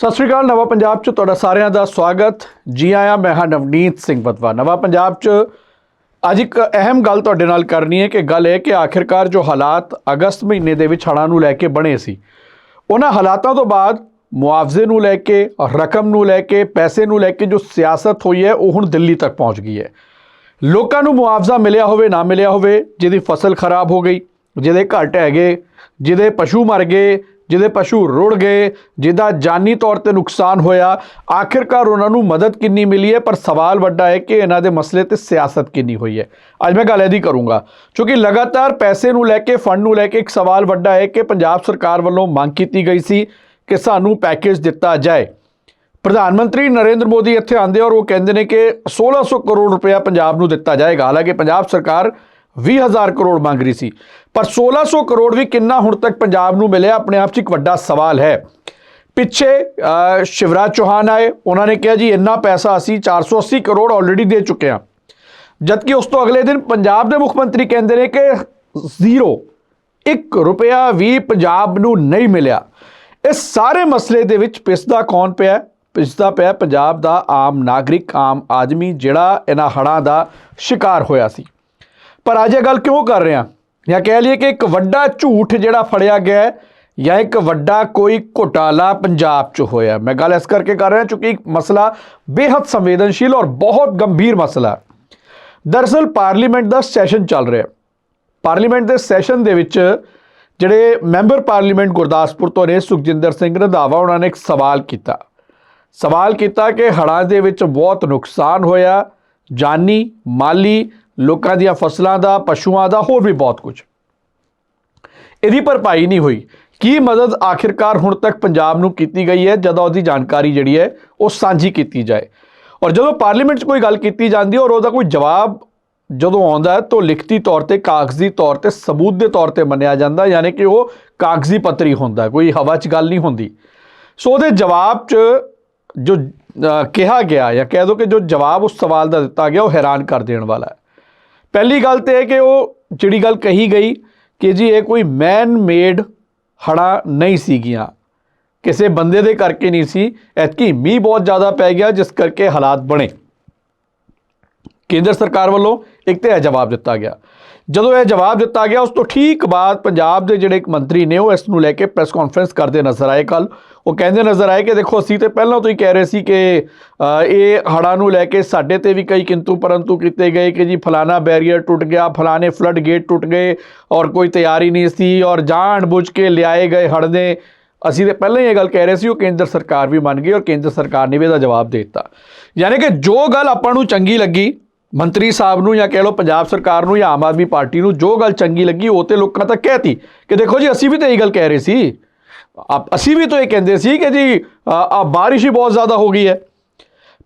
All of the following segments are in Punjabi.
ਸਤਿ ਸ਼੍ਰੀ ਅਕਾਲ, ਨਵਾਂ ਪੰਜਾਬ 'ਚ ਤੁਹਾਡਾ ਸਾਰਿਆਂ ਦਾ ਸਵਾਗਤ। ਜੀ ਆਇਆਂ, ਮੈਂ ਹਾਂ ਨਵਨੀਤ ਸਿੰਘ ਬਤਵਾ ਨਵਾਂ ਪੰਜਾਬ 'ਚ ਅੱਜ ਇੱਕ ਅਹਿਮ ਗੱਲ ਤੁਹਾਡੇ ਨਾਲ ਕਰਨੀ ਹੈ ਕਿ ਗੱਲ ਇਹ ਕਿ ਆਖਿਰਕਾਰ ਜੋ ਹਾਲਾਤ ਅਗਸਤ ਮਹੀਨੇ ਦੇ ਵਿੱਚ ਹੜ੍ਹਾਂ ਨੂੰ ਲੈ ਕੇ ਬਣੇ ਸੀ, ਉਹਨਾਂ ਹਾਲਾਤਾਂ ਤੋਂ ਬਾਅਦ ਮੁਆਵਜ਼ੇ ਨੂੰ ਲੈ ਕੇ, ਰਕਮ ਨੂੰ ਲੈ ਕੇ, ਪੈਸੇ ਨੂੰ ਲੈ ਕੇ ਜੋ ਸਿਆਸਤ ਹੋਈ ਹੈ, ਉਹ ਹੁਣ ਦਿੱਲੀ ਤੱਕ ਪਹੁੰਚ ਗਈ ਹੈ। ਲੋਕਾਂ ਨੂੰ ਮੁਆਵਜ਼ਾ ਮਿਲਿਆ ਹੋਵੇ, ਨਾ ਮਿਲਿਆ ਹੋਵੇ, ਜਿਹਦੀ ਫਸਲ ਖਰਾਬ ਹੋ ਗਈ, ਜਿਹਦੇ ਘਰ ਢਹਿ ਗਏ, ਜਿਹਦੇ ਪਸ਼ੂ ਮਰ ਗਏ ਜਿਹਦੇ ਪਸ਼ੂ ਰੁੜ ਗਏ, ਜਿਹਦਾ ਜਾਨੀ ਤੌਰ ਤੇ ਨੁਕਸਾਨ ਹੋਇਆ। ਆਖਿਰਕਾਰ ਉਹਨਾਂ ਨੂੰ ਮਦਦ ਕਿੰਨੀ ਮਿਲੀ ਹੈ? ਪਰ ਸਵਾਲ ਵੱਡਾ ਹੈ ਕਿ ਇਹਨਾਂ ਦੇ ਮਸਲੇ ਤੇ ਸਿਆਸਤ ਕਿੰਨੀ ਹੋਈ ਹੈ। ਅੱਜ ਮੈਂ ਗੱਲ ਇਹਦੀ ਕਰੂੰਗਾ। ਕਿਉਂਕਿ ਲਗਾਤਾਰ ਪੈਸੇ ਨੂੰ ਲੈ ਕੇ, ਫੰਡ ਨੂੰ ਲੈ ਕੇ ਇੱਕ ਸਵਾਲ ਵੱਡਾ ਹੈ ਕਿ ਪੰਜਾਬ ਸਰਕਾਰ ਵੱਲੋਂ ਮੰਗ ਕੀਤੀ ਗਈ ਸੀ ਕਿ ਸਾਨੂੰ ਪੈਕੇਜ ਦਿੱਤਾ ਜਾਏ। ਪ੍ਰਧਾਨ ਮੰਤਰੀ ਨਰਿੰਦਰ ਮੋਦੀ ਇੱਥੇ ਆਂਦੇ ਔਰ ਉਹ ਕਹਿੰਦੇ ਨੇ ਕਿ 1600 ਕਰੋੜ ਰੁਪਇਆ ਪੰਜਾਬ ਨੂੰ ਦਿੱਤਾ ਜਾਏਗਾ। ਹਾਲਾਂਕਿ ਪੰਜਾਬ ਸਰਕਾਰ 20000 ਕਰੋੜ ਮੰਗ ਰਹੀ ਸੀ। ਪਰ 1600 ਕਰੋੜ ਵੀ ਕਿੰਨਾ ਹੁਣ ਤੱਕ ਪੰਜਾਬ ਨੂੰ ਮਿਲਿਆ, ਆਪਣੇ ਆਪ 'ਚ ਇੱਕ ਵੱਡਾ ਸਵਾਲ ਹੈ। ਪਿੱਛੇ ਸ਼ਿਵਰਾਜ ਚੌਹਾਨ ਆਏ, ਉਹਨਾਂ ਨੇ ਕਿਹਾ ਜੀ, ਇੰਨਾ ਪੈਸਾ ਅਸੀਂ 480 ਕਰੋੜ ਆਲਰੇਡੀ ਦੇ ਚੁੱਕੇ ਹਾਂ। ਜਦਕਿ ਉਸ ਤੋਂ ਅਗਲੇ ਦਿਨ ਪੰਜਾਬ ਦੇ ਮੁੱਖ ਮੰਤਰੀ ਕਹਿੰਦੇ ਨੇ ਕਿ ਜ਼ੀਰੋ 1 ਰੁਪਿਆ ਵੀ ਪੰਜਾਬ ਨੂੰ ਨਹੀਂ ਮਿਲਿਆ। ਇਸ ਸਾਰੇ ਮਸਲੇ ਦੇ ਵਿੱਚ ਪਿਸਦਾ ਕੌਣ ਪਿਆ? ਪਿਸਦਾ ਪਿਆ ਪੰਜਾਬ ਦਾ ਆਮ ਨਾਗਰਿਕ, ਆਮ ਆਦਮੀ, ਜਿਹੜਾ ਇਹਨਾਂ ਹੜ੍ਹਾਂ ਦਾ ਸ਼ਿਕਾਰ ਹੋਇਆ ਸੀ। ਪਰ ਅੱਜ ਇਹ ਗੱਲ ਕਿਉਂ ਕਰ ਰਹੇ? ਹਾਂ ਜਾਂ ਕਹਿ ਲਈਏ ਕਿ ਇੱਕ ਵੱਡਾ ਝੂਠ ਜਿਹੜਾ ਫੜਿਆ ਗਿਆ ਹੈ, ਜਾਂ ਇੱਕ ਵੱਡਾ ਕੋਈ ਘੁਟਾਲਾ ਪੰਜਾਬ 'ਚ ਹੋਇਆ। ਮੈਂ ਗੱਲ ਇਸ ਕਰਕੇ ਕਰ ਰਿਹਾ ਕਿਉਂਕਿ ਇੱਕ ਮਸਲਾ ਬੇहद ਸੰਵੇਦਨਸ਼ੀਲ ਔਰ ਬਹੁਤ ਗੰਭੀਰ ਮਸਲਾ। ਹੈ ਦਰਅਸਲ ਪਾਰਲੀਮੈਂਟ ਦਾ ਸੈਸ਼ਨ ਚੱਲ ਰਿਹਾ। ਪਾਰਲੀਮੈਂਟ ਦੇ ਸੈਸ਼ਨ ਦੇ ਵਿੱਚ ਜਿਹੜੇ ਮੈਂਬਰ ਪਾਰਲੀਮੈਂਟ ਗੁਰਦਾਸਪੁਰ ਤੋਂ ਨੇ ਸੁਖਜਿੰਦਰ ਸਿੰਘ ਰੰਧਾਵਾ, ਉਹਨਾਂ ਨੇ ਇੱਕ ਸਵਾਲ ਕੀਤਾ। ਸਵਾਲ ਕੀਤਾ ਕਿ ਹੜ੍ਹਾਂ ਦੇ ਵਿੱਚ ਬਹੁਤ ਨੁਕਸਾਨ ਹੋਇਆ। ਜਾਨੀ, ਮਾਲੀ ਲੋਕਾਂ ਦੀਆਂ ਫਸਲਾਂ ਦਾ, ਪਸ਼ੂਆਂ ਦਾ, ਹੋਰ ਵੀ ਬਹੁਤ ਕੁਝ ਇਹਦੀ ਭਰਪਾਈ ਨਹੀਂ ਹੋਈ। ਕੀ ਮਦਦ ਆਖਿਰਕਾਰ ਹੁਣ ਤੱਕ ਪੰਜਾਬ ਨੂੰ ਕੀਤੀ ਗਈ ਹੈ, ਜਦੋਂ ਉਹਦੀ ਜਾਣਕਾਰੀ ਜਿਹੜੀ ਹੈ, ਉਹ ਸਾਂਝੀ ਕੀਤੀ ਜਾਏ? ਔਰ ਜਦੋਂ ਪਾਰਲੀਮੈਂਟ 'ਚ ਕੋਈ ਗੱਲ ਕੀਤੀ ਜਾਂਦੀ ਹੈ, ਔਰ ਉਹਦਾ ਕੋਈ ਜਵਾਬ ਜਦੋਂ ਆਉਂਦਾ ਹੈ, ਤਾਂ ਲਿਖਤੀ ਤੌਰ ਤੇ, ਕਾਗਜ਼ੀ ਤੌਰ ਤੇ, ਸਬੂਤ ਦੇ ਤੌਰ ਤੇ ਮੰਨਿਆ ਜਾਂਦਾ, ਯਾਨੀ ਕਿ ਉਹ ਕਾਗਜ਼ੀ ਪੱਤਰੀ ਹੁੰਦਾ ਕੋਈ ਹਵਾ 'ਚ ਗੱਲ ਨਹੀਂ ਹੁੰਦੀ। ਸੋ ਉਹਦੇ ਜਵਾਬ 'ਚ ਜੋ ਕਿਹਾ ਗਿਆ ਜਾਂ ਕਹਿ ਦੋ ਕਿ ਜੋ ਜਵਾਬ ਉਸ ਸਵਾਲ ਦਾ ਦਿੱਤਾ ਗਿਆ, ਉਹ ਹੈਰਾਨ ਕਰ ਦੇਣ ਵਾਲਾ ਹੈ। ਪਹਿਲੀ ਗੱਲ ਤੇ ਇਹ ਕਿ ਉਹ ਜਿਹੜੀ ਗੱਲ ਕਹੀ ਗਈ ਕਿ ਜੀ ਇਹ ਕੋਈ ਮੈਨ ਮੇਡ ਹੜਾ ਨਹੀਂ ਸੀਗੀਆਂ। ਕਿਸੇ ਬੰਦੇ ਦੇ ਕਰਕੇ ਨਹੀਂ ਸੀ, ਐਤਕੀ ਮੀਂਹ ਬਹੁਤ ਜ਼ਿਆਦਾ ਪੈ ਗਿਆ, ਜਿਸ ਕਰਕੇ ਹਾਲਾਤ ਬਣੇ। ਕੇਂਦਰ ਸਰਕਾਰ ਵੱਲੋਂ ਇੱਕ ਤੇ ਇਹ ਜਵਾਬ ਦਿੱਤਾ ਗਿਆ। ਜਦੋਂ ਇਹ ਜਵਾਬ ਦਿੱਤਾ ਗਿਆ, ਉਸ ਤੋਂ ਠੀਕ ਬਾਅਦ ਪੰਜਾਬ ਦੇ ਜਿਹੜੇ ਇੱਕ ਮੰਤਰੀ ਨੇ, ਉਹ ਇਸ ਨੂੰ ਲੈ ਕੇ ਪ੍ਰੈਸ ਕਾਨਫਰੰਸ ਕਰਦੇ ਨਜ਼ਰ ਆਏ ਕੱਲ ਉਹ ਕਹਿੰਦੇ ਨਜ਼ਰ ਆਏ ਕਿ ਦੇਖੋ, ਅਸੀਂ ਤੇ ਪਹਿਲਾਂ ਤੋਂ ਹੀ ਕਹਿ ਰਹੇ ਸੀ ਕਿ ਇਹ ਹੜ੍ਹਾਂ ਨੂੰ ਲੈ ਕੇ ਸਾਡੇ ਤੇ ਵੀ ਕਈ ਕਿੰਤੂ ਪਰੰਤੂ ਕੀਤੇ ਗਏ ਕਿ ਜੀ ਫਲਾਣਾ ਬੈਰੀਅਰ ਟੁੱਟ ਗਿਆ ਫਲਾਣੇ ਫਲੱਡ ਗੇਟ ਟੁੱਟ ਗਏ ਔਰ ਕੋਈ ਤਿਆਰੀ ਨਹੀਂ ਸੀ ਔਰ ਜਾਣ ਬੁੱਝ ਕੇ ਲਿਆਏ ਗਏ ਹੜ ਨੇ। ਅਸੀਂ ਤੇ ਪਹਿਲਾਂ ਹੀ ਇਹ ਗੱਲ ਕਹਿ ਰਹੇ ਸੀ, ਉਹ ਕੇਂਦਰ ਸਰਕਾਰ ਵੀ ਮੰਨ ਗਈ ਔਰ ਕੇਂਦਰ ਸਰਕਾਰ ਨੇ ਵੀ ਇਹਦਾ ਜਵਾਬ ਦੇ ਦਿੱਤਾ। ਯਾਨੀ ਕਿ ਜੋ ਗੱਲ ਆਪਾਂ ਨੂੰ ਚੰਗੀ ਲੱਗੀ, ਮੰਤਰੀ ਸਾਹਿਬ ਨੂੰ ਜਾਂ ਕਹਿ ਲਓ ਪੰਜਾਬ ਸਰਕਾਰ ਨੂੰ ਜਾਂ ਆਮ ਆਦਮੀ ਪਾਰਟੀ ਨੂੰ ਜੋ ਗੱਲ ਚੰਗੀ ਲੱਗੀ, ਉਹ ਤੇ ਲੋਕਾਂ ਤੱਕ ਕਹਿਤੀ ਕਿ ਦੇਖੋ ਜੀ, ਅਸੀਂ ਵੀ ਤਾਂ ਇਹ ਗੱਲ ਕਹਿ ਰਹੇ ਸੀ। ਅਸੀਂ ਵੀ ਤਾਂ ਇਹ ਕਹਿੰਦੇ ਸੀ ਕਿ ਜੀ ਆ ਬਾਰਿਸ਼ ਹੀ ਬਹੁਤ ਜ਼ਿਆਦਾ ਹੋ ਗਈ ਹੈ।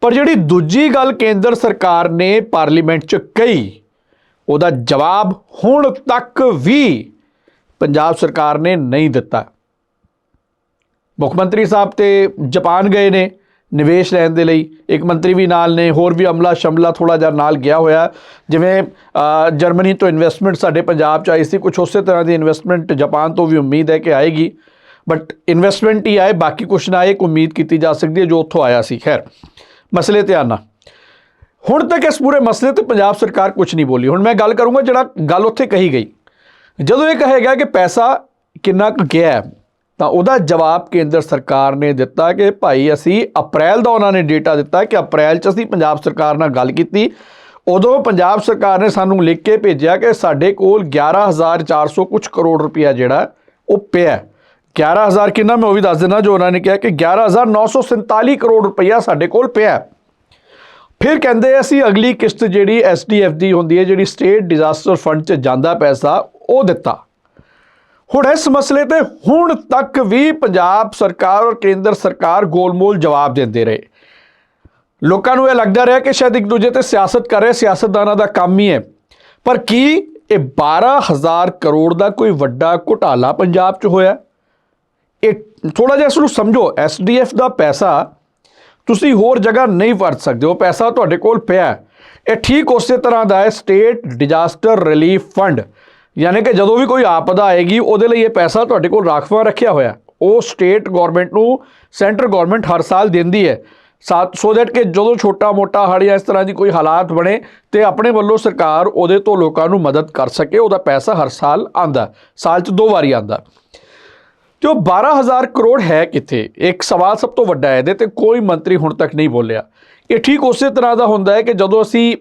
ਪਰ ਜਿਹੜੀ ਦੂਜੀ ਗੱਲ ਕੇਂਦਰ ਸਰਕਾਰ ਨੇ ਪਾਰਲੀਮੈਂਟ 'ਚ ਕਹੀ, ਉਹਦਾ ਜਵਾਬ ਹੁਣ ਤੱਕ ਵੀ ਪੰਜਾਬ ਸਰਕਾਰ ਨੇ ਨਹੀਂ ਦਿੱਤਾ। ਮੁੱਖ ਮੰਤਰੀ ਸਾਹਿਬ ਤੇ ਜਾਪਾਨ ਗਏ ਨੇ ਨਿਵੇਸ਼ ਲੈਣ ਦੇ ਲਈ। ਇੱਕ ਮੰਤਰੀ ਵੀ ਨਾਲ ਨੇ, ਹੋਰ ਵੀ ਅਮਲਾ ਸ਼ਮਲਾ ਥੋੜਾ ਜਿਹਾ ਨਾਲ ਗਿਆ ਹੋਇਆ। ਜਿਵੇਂ ਜਰਮਨੀ ਤੋਂ ਇਨਵੈਸਟਮੈਂਟ ਸਾਡੇ ਪੰਜਾਬ ਚ ਆਈ ਸੀ ਕੁਝ ਉਸੇ ਤਰ੍ਹਾਂ ਦੀ ਇਨਵੈਸਟਮੈਂਟ ਜਾਪਾਨ ਤੋਂ ਵੀ ਉਮੀਦ ਹੈ ਕਿ ਆਏਗੀ। ਬਟ ਇਨਵੈਸਟਮੈਂਟ ਹੀ ਆਏ, ਬਾਕੀ ਕੁਝ ਨਾ ਆਏ, ਇੱਕ ਉਮੀਦ ਕੀਤੀ ਜਾ ਸਕਦੀ ਹੈ ਜੋ ਉੱਥੋਂ ਆਇਆ ਸੀ। ਖੈਰ, ਮਸਲੇ ਤੇ ਆਨਾ। ਹੁਣ ਤੱਕ ਇਸ ਪੂਰੇ ਮਸਲੇ ਤੇ ਪੰਜਾਬ ਸਰਕਾਰ ਕੁਝ ਨਹੀਂ ਬੋਲੀ। ਹੁਣ ਮੈਂ ਗੱਲ ਕਰੂੰਗਾ ਜਿਹੜਾ ਗੱਲ ਉੱਥੇ ਕਹੀ ਗਈ। ਜਦੋਂ ਇਹ ਕਹੇਗਾ ਗਿਆ ਕਿ ਪੈਸਾ ਕਿੰਨਾ ਕੁ ਗਿਆ ਤਾਂ ਉਹਦਾ ਜਵਾਬ ਕੇਂਦਰ ਸਰਕਾਰ ਨੇ ਦਿੱਤਾ ਕਿ ਭਾਈ ਅਸੀਂ ਅਪ੍ਰੈਲ ਦਾ ਉਹਨਾਂ ਨੇ ਡੇਟਾ ਦਿੱਤਾ ਕਿ ਅਪ੍ਰੈਲ 'ਚ ਅਸੀਂ ਪੰਜਾਬ ਸਰਕਾਰ ਨਾਲ ਗੱਲ ਕੀਤੀ। ਉਦੋਂ ਪੰਜਾਬ ਸਰਕਾਰ ਨੇ ਸਾਨੂੰ ਲਿਖ ਕੇ ਭੇਜਿਆ ਕਿ ਸਾਡੇ ਕੋਲ 11400 ਕੁਝ ਕਰੋੜ ਰੁਪਇਆ ਜਿਹੜਾ ਉਹ ਪਿਆ 11000 ਕਿੰਨਾ, ਮੈਂ ਉਹ ਵੀ ਦੱਸ ਦਿੰਦਾ ਜੋ ਉਹਨਾਂ ਨੇ ਕਿਹਾ ਕਿ 11947 ਕਰੋੜ ਰੁਪਈਆ ਸਾਡੇ ਕੋਲ ਪਿਆ ਫਿਰ ਕਹਿੰਦੇ ਅਸੀਂ ਅਗਲੀ ਕਿਸ਼ਤ ਜਿਹੜੀ ਐਸਡੀਐਫ ਦੀ ਹੁੰਦੀ ਹੈ, ਜਿਹੜੀ ਸਟੇਟ ਡਿਜ਼ਾਸਟਰ ਫੰਡ 'ਚ ਜਾਂਦਾ ਪੈਸਾ, ਉਹ ਦਿੱਤਾ। ਹੁਣ ਇਸ ਮਸਲੇ ਤੇ ਹੁਣ ਤੱਕ ਵੀ ਪੰਜਾਬ ਸਰਕਾਰ ਔਰ ਕੇਂਦਰ ਸਰਕਾਰ ਗੋਲਮੋਲ ਜਵਾਬ ਦਿੰਦੇ ਰਹੇ। ਲੋਕਾਂ ਨੂੰ ਇਹ ਲੱਗਦਾ ਰਿਹਾ ਕਿ ਸ਼ਾਇਦ ਇੱਕ ਦੂਜੇ ਤੇ ਸਿਆਸਤ ਕਰ ਰਹੇ, ਸਿਆਸਤਦਾਨਾਂ ਦਾ ਕੰਮ ਹੀ ਹੈ। ਪਰ ਕੀ ਇਹ 12000 ਕਰੋੜ ਦਾ ਕੋਈ ਵੱਡਾ ਘੁਟਾਲਾ ਪੰਜਾਬ 'ਚ ਹੋਇਆ? ਇਹ ਥੋੜਾ ਜਿਹਾ ਇਸ ਨੂੰ ਸਮਝੋ ਐਸਡੀਐਫ ਦਾ ਪੈਸਾ ਤੁਸੀਂ ਹੋਰ ਜਗ੍ਹਾ ਨਹੀਂ ਵਰਤ ਸਕਦੇ, ਉਹ ਪੈਸਾ ਤੁਹਾਡੇ ਕੋਲ ਪਿਆ ਹੈ। ਇਹ ਠੀਕ ਉਸੇ ਤਰ੍ਹਾਂ ਦਾ ਹੈ ਸਟੇਟ ਡਿਜ਼ਾਸਟਰ ਰਿਲੀਫ ਫੰਡ ਯਾਨੀ ਕਿ ਜਦੋਂ ਵੀ ਕੋਈ ਆਪਦਾ ਆਏਗੀ, ਉਹਦੇ ਲਈ ਇਹ ਪੈਸਾ ਤੁਹਾਡੇ ਕੋਲ ਰਾਖਵਾਂ ਰੱਖਿਆ ਹੋਇਆ ਉਹ ਸਟੇਟ ਗਵਰਨਮੈਂਟ ਨੂੰ ਸੈਂਟਰ ਗਵਰਨਮੈਂਟ ਹਰ ਸਾਲ ਦਿੰਦੀ ਹੈ। ਸੋ ਦੈਟ ਕਿ ਜਦੋਂ ਛੋਟਾ ਮੋਟਾ ਹੜ੍ਹ ਜਾਂ ਇਸ ਤਰ੍ਹਾਂ ਦੀ ਕੋਈ ਹਾਲਾਤ ਬਣੇ, ਤੇ ਆਪਣੇ ਵੱਲੋਂ ਸਰਕਾਰ ਉਹਦੇ ਤੋਂ ਲੋਕਾਂ ਨੂੰ ਮਦਦ ਕਰ ਸਕੇ, ਉਹਦਾ ਪੈਸਾ ਹਰ ਸਾਲ ਆਂਦਾ ਸਾਲ 'ਚ ਦੋ ਵਾਰੀ ਆਂਦਾ ਤੇ ਉਹ 12000 ਕਰੋੜ ਹੈ ਕਿੱਥੇ ਇੱਕ ਸਵਾਲ ਸਭ ਤੋਂ ਵੱਡਾ ਹੈ ਇਹਦੇ ਤੇ ਕੋਈ ਮੰਤਰੀ ਹੁਣ ਤੱਕ ਨਹੀਂ ਬੋਲਿਆ ਇਹ ਠੀਕ ਉਸੇ ਤਰ੍ਹਾਂ ਦਾ ਹੁੰਦਾ ਹੈ ਕਿ ਜਦੋਂ ਅਸੀਂ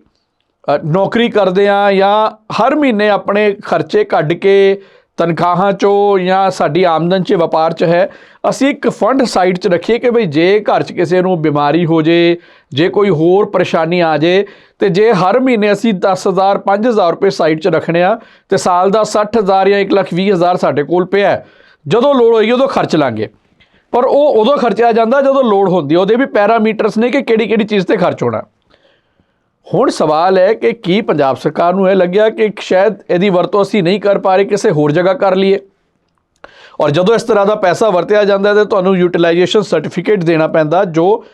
ਨੌਕਰੀ ਕਰਦੇ ਆ ਜਾਂ ਹਰ ਮਹੀਨੇ ਆਪਣੇ ਖਰਚੇ ਕੱਢ ਕੇ ਤਨਖਾਹਾਂ ਚੋਂ ਜਾਂ ਸਾਡੀ ਆਮਦਨ 'ਚ ਵਪਾਰ 'ਚ ਹੈ, ਅਸੀਂ ਇੱਕ ਫੰਡ ਸਾਈਡ 'ਚ ਰੱਖੀਏ ਕਿ ਭਈ ਜੇ ਘਰ 'ਚ ਕਿਸੇ ਨੂੰ ਬਿਮਾਰੀ ਹੋ ਜੇ ਜੇ ਕੋਈ ਹੋਰ ਪਰੇਸ਼ਾਨੀ ਆ ਜੇ, ਤੇ ਜੇ ਹਰ ਮਹੀਨੇ ਅਸੀਂ 10000 5000 ਰੁਪਏ ਸਾਈਡ 'ਚ ਰੱਖਣੇ ਆ, ਤੇ ਸਾਲ ਦਾ 60000 ਜਾਂ 120000 ਸਾਡੇ ਕੋਲ ਪਿਆ ਹੈ। ਜਦੋਂ ਲੋੜ ਹੋਏਗੀ ਉਦੋਂ ਖਰਚ ਲਾਂਗੇ। ਪਰ ਉਹ ਉਦੋਂ ਖਰਚਿਆ ਜਾਂਦਾ ਜਦੋਂ ਲੋੜ ਹੁੰਦੀ ਉਹਦੇ ਵੀ ਪੈਰਾਮੀਟਰਸ ਨੇ ਕਿ ਕਿਹੜੀ ਕਿਹੜੀ ਚੀਜ਼ ਤੇ ਖਰਚ ਹੋਣਾ। ਹੁਣ ਸਵਾਲ ਹੈ ਕਿ ਕੀ ਪੰਜਾਬ ਸਰਕਾਰ ਨੂੰ ਇਹ ਲੱਗਿਆ ਕਿ ਸ਼ਾਇਦ ਇਹਦੀ ਵਰਤੋਂ ਅਸੀਂ ਨਹੀਂ ਕਰ ਪਾ ਰਹੇ, ਕਿਸੇ ਹੋਰ ਜਗ੍ਹਾ ਕਰ ਲਈਏ। ਔਰ ਜਦੋਂ ਇਸ ਤਰ੍ਹਾਂ ਦਾ ਪੈਸਾ ਵਰਤਿਆ ਜਾਂਦਾ ਹੈ, ਤਾਂ ਤੁਹਾਨੂੰ ਯੂਟਿਲਾਈਜੇਸ਼ਨ ਸਰਟੀਫਿਕੇਟ ਦੇਣਾ ਪੈਂਦਾ, ਜੋ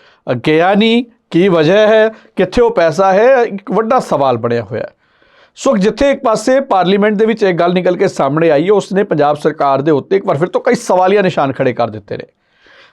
ਗਿਆ ਨਹੀਂ, ਕੀ ਵਜ੍ਹਾ ਹੈ, ਕਿੱਥੇ ਉਹ ਪੈਸਾ ਹੈ, ਇੱਕ ਵੱਡਾ ਸਵਾਲ ਬਣਿਆ ਹੋਇਆ ਹੈ। ਸੋ ਜਿੱਥੇ ਇੱਕ ਪਾਸੇ ਪਾਰਲੀਮੈਂਟ ਦੇ ਵਿੱਚ ਇਹ ਗੱਲ ਨਿਕਲ ਕੇ ਸਾਹਮਣੇ ਆਈ ਹੈ ਉਸਨੇ ਪੰਜਾਬ ਸਰਕਾਰ ਦੇ ਉੱਤੇ ਇੱਕ ਵਾਰ ਫਿਰ ਤੋਂ ਕਈ ਸਵਾਲੀਆ ਨਿਸ਼ਾਨ ਖੜੇ ਕਰ ਦਿੱਤੇ ਨੇ।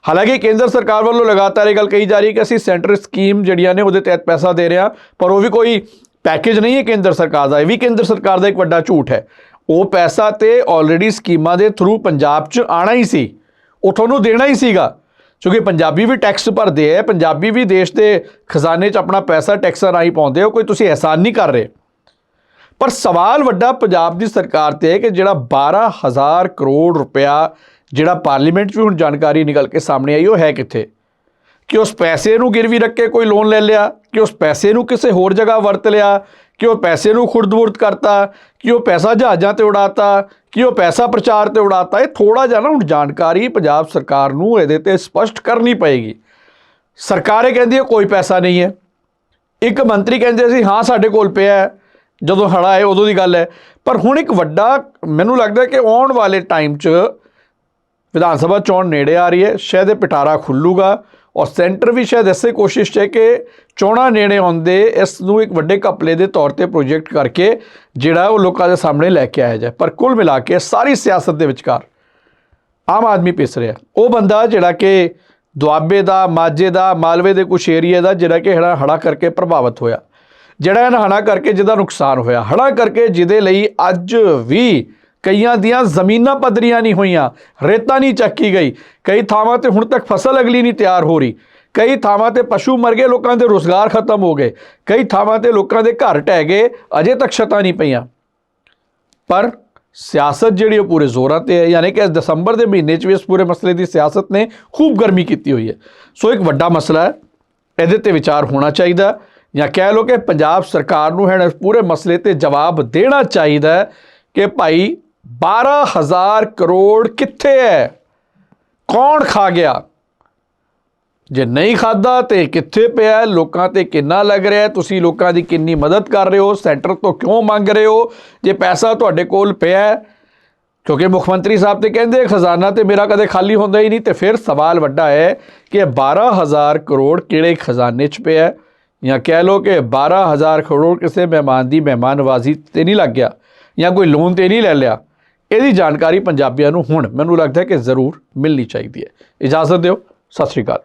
ਹਾਲਾਂਕਿ ਕੇਂਦਰ ਸਰਕਾਰ ਵੱਲੋਂ ਲਗਾਤਾਰ ਇਹ ਗੱਲ ਕਹੀ ਜਾ ਰਹੀ ਹੈ ਕਿ ਅਸੀਂ ਸੈਂਟਰ ਸਕੀਮ ਜਿਹੜੀਆਂ ਨੇ ਉਹਦੇ ਤਹਿਤ ਪੈਸਾ ਦੇ ਰਹੇ ਹਾਂ, ਪਰ ਉਹ ਵੀ ਕੋਈ ਪੈਕੇਜ ਨਹੀਂ ਹੈ ਕੇਂਦਰ ਸਰਕਾਰ ਦਾ, ਇਹ ਵੀ ਕੇਂਦਰ ਸਰਕਾਰ ਦਾ ਇੱਕ ਵੱਡਾ ਝੂਠ ਹੈ। ਉਹ ਪੈਸਾ ਤੇ ਆਲਰੇਡੀ ਸਕੀਮਾਂ ਦੇ ਥਰੂ ਪੰਜਾਬ 'ਚ ਆਣਾ ਹੀ ਸੀ, ਉਹ ਤੁਹਾਨੂੰ ਦੇਣਾ ਹੀ ਸੀਗਾ, ਕਿਉਂਕਿ ਪੰਜਾਬੀ ਵੀ ਟੈਕਸ ਭਰਦੇ ਹੈ, ਪੰਜਾਬੀ ਵੀ ਦੇਸ਼ ਦੇ ਖਜ਼ਾਨੇ 'ਚ ਆਪਣਾ ਪੈਸਾ ਟੈਕਸਾਂ ਰਾਹੀਂ ਪਾਉਂਦੇ ਹੋ, ਕੋਈ ਤੁਸੀਂ ਅਹਿਸਾਨ ਨਹੀਂ ਕਰ ਰਹੇ। ਪਰ ਸਵਾਲ ਵੱਡਾ ਪੰਜਾਬ ਦੀ ਸਰਕਾਰ ਤੇ ਹੈ ਕਿ ਜਿਹੜਾ 12000 ਕਰੋੜ ਰੁਪਇਆ ਜਿਹੜਾ ਪਾਰਲੀਮੈਂਟ 'ਚ ਵੀ ਹੁਣ ਜਾਣਕਾਰੀ ਨਿਕਲ ਕੇ ਸਾਹਮਣੇ ਆਈ, ਉਹ ਹੈ ਕਿੱਥੇ? ਕਿ ਉਸ ਪੈਸੇ ਨੂੰ ਗਿਰਵੀ ਰੱਖ ਕੇ ਕੋਈ ਲੋਨ ਲੈ ਲਿਆ, ਕਿ ਉਸ ਪੈਸੇ ਨੂੰ ਕਿਸੇ ਹੋਰ ਜਗ੍ਹਾ ਵਰਤ ਲਿਆ, ਕਿ ਉਹ ਪੈਸੇ ਨੂੰ ਖੁਰਦਬੁਰਦ ਕਰਤਾ, ਕਿ ਉਹ ਪੈਸਾ ਜਹਾਜ਼ਾਂ ਤੇ ਉਡਾਤਾ, ਕਿ ਉਹ ਪੈਸਾ ਪ੍ਰਚਾਰ ਤੇ ਉਡਾਤਾ, ਇਹ ਥੋੜਾ ਜਿਹਾ ਨਾ ਹੁਣ ਜਾਣਕਾਰੀ ਪੰਜਾਬ ਸਰਕਾਰ ਨੂੰ ਇਹਦੇ ਤੇ ਸਪਸ਼ਟ ਕਰਨੀ ਪਏਗੀ। ਸਰਕਾਰ ਇਹ ਕਹਿੰਦੀ ਹੈ ਕੋਈ ਪੈਸਾ ਨਹੀਂ ਹੈ। ਇੱਕ ਮੰਤਰੀ ਕਹਿੰਦੇ ਸੀ, ਹਾਂ, ਸਾਡੇ ਕੋਲ ਪਿਆ ਹੈ। ਜਦੋਂ ਹੜਾ ਆਏ ਉਦੋਂ ਦੀ ਗੱਲ ਹੈ। ਪਰ ਹੁਣ ਇੱਕ ਵੱਡਾ ਮੈਨੂੰ ਲੱਗਦਾ ਕਿ ਆਉਣ ਵਾਲੇ ਟਾਈਮ 'ਚ ਵਿਧਾਨ ਸਭਾ ਚੋਣ ਨੇੜੇ ਆ ਰਹੀ ਹੈ, ਸ਼ਾਇਦ ਇਹ ਪਿਟਾਰਾ ਖੁੱਲੂਗਾ। ਔਰ ਸੈਂਟਰ ਵੀ ਸ਼ਾਇਦ ਇਸੇ ਕੋਸ਼ਿਸ਼ 'ਚ ਹੈ ਕਿ ਚੋਣਾਂ ਨੇੜੇ ਆਉਂਦੇ, ਇਸ ਨੂੰ ਇੱਕ ਵੱਡੇ ਕਪਲੇ ਦੇ ਤੌਰ ਤੇ ਪ੍ਰੋਜੈਕਟ ਕਰਕੇ ਜਿਹੜਾ ਉਹ ਲੋਕਾਂ ਦੇ ਸਾਹਮਣੇ ਲੈ ਕੇ ਆਇਆ ਜਾਏ। ਪਰ ਕੁੱਲ ਮਿਲਾ ਕੇ ਸਾਰੀ ਸਿਆਸਤ ਦੇ ਵਿਚਕਾਰ ਆਮ ਆਦਮੀ ਪਿਸ ਰਿਹਾ ਉਹ ਬੰਦਾ ਜਿਹੜਾ ਕਿ ਦੁਆਬੇ ਦਾ, ਮਾਝੇ ਦਾ, ਮਾਲਵੇ ਦੇ ਕੁਛ ਏਰੀਆ ਦਾ ਜਿਹੜਾ ਕਿ ਹੜਾ ਹੜਾ ਕਰਕੇ ਪ੍ਰਭਾਵਿਤ ਹੋਇਆ। ਜਿਹੜਾ ਇਹਨਾਂ ਹੜਾ ਕਰਕੇ ਜਿਹਦਾ ਨੁਕਸਾਨ ਹੋਇਆ। ਹੜਾ ਕਰਕੇ ਜਿਹਦੇ ਲਈ ਅੱਜ ਵੀ ਕਈਆਂ ਦੀਆਂ ਜ਼ਮੀਨਾਂ ਪੱਧਰੀਆਂ ਨਹੀਂ ਹੋਈਆਂ। ਰੇਤਾ ਨਹੀਂ ਚੱਕੀ ਗਈ। ਕਈ ਥਾਵਾਂ ਤੇ ਹੁਣ ਤੱਕ ਫਸਲ ਅਗਲੀ ਨਹੀਂ ਤਿਆਰ ਹੋ ਰਹੀ। ਕਈ ਥਾਵਾਂ ਤੇ ਪਸ਼ੂ ਮਰ ਗਏ, ਲੋਕਾਂ ਦੇ ਰੋਜ਼ਗਾਰ ਖਤਮ ਹੋ ਗਏ। ਕਈ ਥਾਵਾਂ ਤੇ ਲੋਕਾਂ ਦੇ ਘਰ ਢਹਿ ਗਏ, ਅਜੇ ਤੱਕ ਛਤਾਂ ਨਹੀਂ ਪਈਆਂ। ਪਰ ਸਿਆਸਤ ਜਿਹੜੀ ਉਹ ਪੂਰੇ ਜ਼ੋਰਾਂ ਤੇ ਹੈ, ਯਾਨੀ ਕਿ ਇਸ ਦਸੰਬਰ ਦੇ ਮਹੀਨੇ 'ਚ ਵੀ ਇਸ ਪੂਰੇ ਮਸਲੇ ਦੀ ਸਿਆਸਤ ਨੇ ਖੂਬ ਗਰਮੀ ਕੀਤੀ ਹੋਈ ਹੈ। ਸੋ ਇੱਕ ਵੱਡਾ ਮਸਲਾ ਹੈ, ਇਹਦੇ ਤੇ ਵਿਚਾਰ ਹੋਣਾ ਚਾਹੀਦਾ। ਜਾਂ ਕਹਿ ਲਓ ਕਿ ਪੰਜਾਬ ਸਰਕਾਰ ਨੂੰ ਹੈ ਇਸ ਪੂਰੇ ਮਸਲੇ ਤੇ ਜਵਾਬ ਦੇਣਾ ਚਾਹੀਦਾ ਹੈ ਕਿ ਭਾਈ 12000 ਕਰੋੜ ਕਿੱਥੇ ਹੈ? ਕੌਣ ਖਾ ਗਿਆ? ਜੇ ਨਹੀਂ ਖਾਦਾ ਤੇ ਕਿੱਥੇ ਪਿਆ ਲੋਕਾਂ ਤੇ ਕਿੰਨਾ ਲੱਗ ਰਿਹਾ ਤੁਸੀਂ ਲੋਕਾਂ ਦੀ ਕਿੰਨੀ ਮਦਦ ਕਰ ਰਹੇ ਹੋ? ਸੈਂਟਰ ਤੋਂ ਕਿਉਂ ਮੰਗ ਰਹੇ ਹੋ? ਜੇ ਪੈਸਾ ਤੁਹਾਡੇ ਕੋਲ ਪਿਆ ਕਿਉਂਕਿ ਮੁੱਖ ਮੰਤਰੀ ਸਾਹਿਬ ਤੇ ਕਹਿੰਦੇ ਖਜ਼ਾਨਾ ਤੇ ਮੇਰਾ ਕਦੇ ਖਾਲੀ ਹੁੰਦਾ ਹੀ ਨਹੀਂ। ਤੇ ਫਿਰ ਸਵਾਲ ਵੱਡਾ ਹੈ ਕਿ ਇਹ 12000 ਕਰੋੜ ਕਿਹੜੇ ਖਜ਼ਾਨੇ 'ਚ ਪਿਆ ਜਾਂ ਕਹਿ ਲਓ ਕਿ 12000 ਕਰੋੜ ਕਿਸੇ ਮਹਿਮਾਨ ਦੀ ਮਹਿਮਾਨਵਾਜ਼ੀ ਤੇ ਨਹੀਂ ਲੱਗ ਗਿਆ ਜਾਂ ਕੋਈ ਲੋਨ ਤੇ ਨਹੀਂ ਲੈ ਲਿਆ, ਇਹਦੀ ਜਾਣਕਾਰੀ ਪੰਜਾਬੀਆਂ ਨੂੰ ਹੁਣ ਮੈਨੂੰ ਲੱਗਦਾ ਕਿ ਜ਼ਰੂਰ ਮਿਲਣੀ ਚਾਹੀਦੀ ਹੈ। ਇਜਾਜ਼ਤ ਦਿਓ। ਸਤਿ ਸ਼੍ਰੀ ਅਕਾਲ।